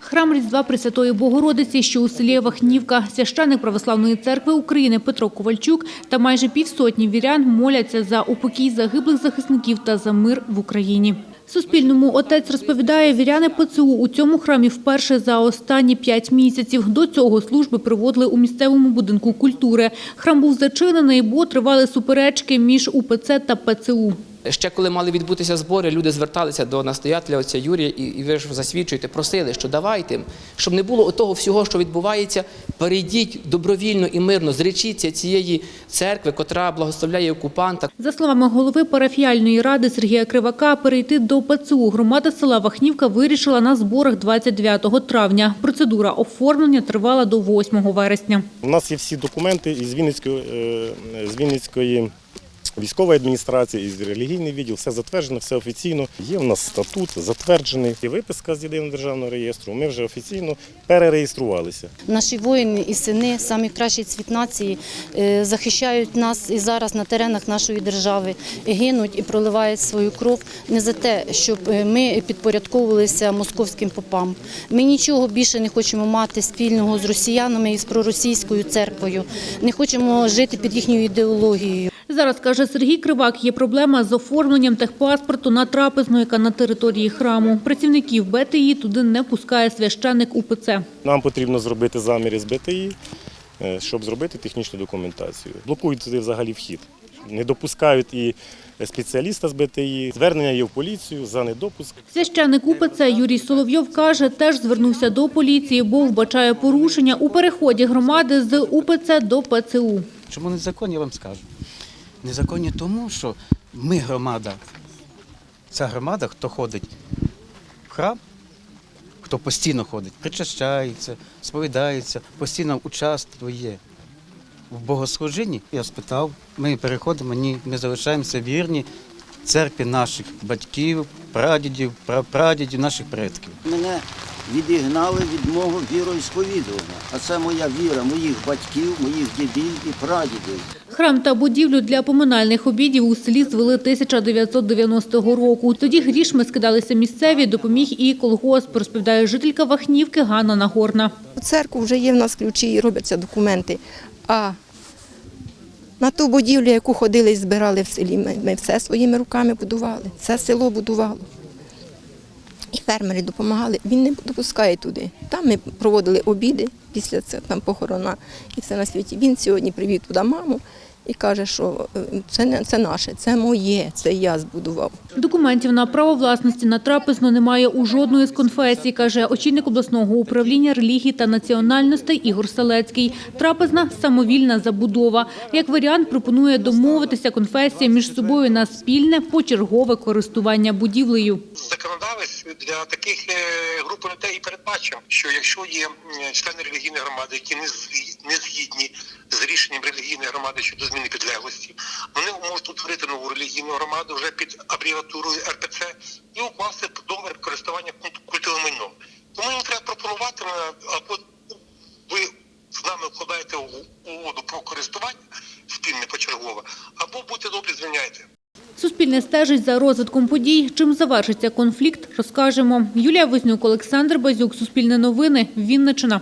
Храм Різдва Пресвятої Богородиці, що у селі Вахнівка, священник Православної церкви України Петро Ковальчук та майже півсотні вірян моляться за упокій загиблих захисників та за мир в Україні. Суспільному отець розповідає, віряни ПЦУ у цьому храмі вперше за останні п'ять місяців. До цього служби проводили у місцевому будинку культури. Храм був зачинений, бо тривали суперечки між УПЦ та ПЦУ. Ще коли мали відбутися збори, люди зверталися до настоятеля отця Юрія, і, і ви ж засвідчуєте, просили, що давайте, щоб не було того всього, що відбувається, перейдіть добровільно і мирно, зречіться цієї церкви, котра благословляє окупанта. За словами голови парафіальної ради Сергія Кривака, перейти до ПЦУ громада села Вахнівка вирішила на зборах 29 травня. Процедура оформлення тривала до 8 вересня. У нас є всі документи із Вінницької, е, з Вінницької військової адміністрації, із релігійний відділ, все затверджено, все офіційно. Є у нас статут затверджений. І виписка з єдиного державного реєстру. Ми вже офіційно перереєструвалися. Наші воїни і сини, самі кращі цвіт нації, е, захищають нас і зараз на теренах нашої держави, гинуть і проливають свою кров не за те, щоб е, ми підпорядковувалися московським попам. Ми нічого більше не хочемо мати спільного з росіянами і з проросійською церквою. Не хочемо жити під їхньою ідеологією. Зараз, каже Сергій Кривак, є проблема з оформленням техпаспорту на трапезну, яка на території храму. Працівників БТІ туди не пускає священник УПЦ. Нам потрібно зробити заміри з БТІ, е, щоб зробити технічну документацію. Блокують туди взагалі вхід. Не допускають і спеціаліста з БТІ. Звернення є в поліцію за недопуск. Священник УПЦ Юрій Соловйов каже, теж звернувся до поліції, бо вбачає порушення у переході громади з УПЦ до ПЦУ. Чому незаконні, я вам скажу. Незаконні тому, що ми громада. Ця громада, хто ходить в храм, хто постійно ходить, причащається, сповідається, постійно участвує в богослужінні. Я спитав, ми переходимо, ні, ми залишаємося вірні церкві наших батьків, прадідів, прапрадідів, наших предків. Мене відігнали від мого віроісповідування. А це моя віра, моїх батьків, моїх дідів і прадідів. Храм та будівлю для поминальних обідів у селі звели 1990 року. Тоді грішми скидалися місцеві, допоміг і колгосп, розповідає жителька Вахнівки Ганна Нагорна. У церкву вже є в нас ключі і робляться документи. А на ту будівлю, яку ходили і збирали в селі, ми, ми все своїми руками будували, все село будувало. І фермери допомагали. Він не допускає туди. Там ми проводили обіди після цього там похорона і все на світі. Він сьогодні привів туди маму і каже, що е, це не це наше, це моє, це я збудував. Документів на право власності на трапезну немає у жодної з конфесій, каже очільник обласного управління релігії та національностей Ігор Селецький. Трапезна – самовільна забудова. Як варіант пропонує домовитися конфесія між собою на спільне почергове користування будівлею. законодавець для таких е, груп людей передбачив, що якщо є члени релігійної громади, які не згі- не згідні громади щодо зміни підлеглості, вони можуть утворити нову релігійну громаду вже під абревіатурою РПЦ і укласти договір користування культ- культовим майном. Тому їм треба пропонувати е, або ви з нами вкладаєте уг- угоду про користування спільне почергове, або будьте добрі, звільняйте. Суспільне стежить за розвитком подій. Чим завершиться конфлікт, розкажемо. Юлія Вознюк, Олександр Базюк, Суспільне новини, Вінниччина.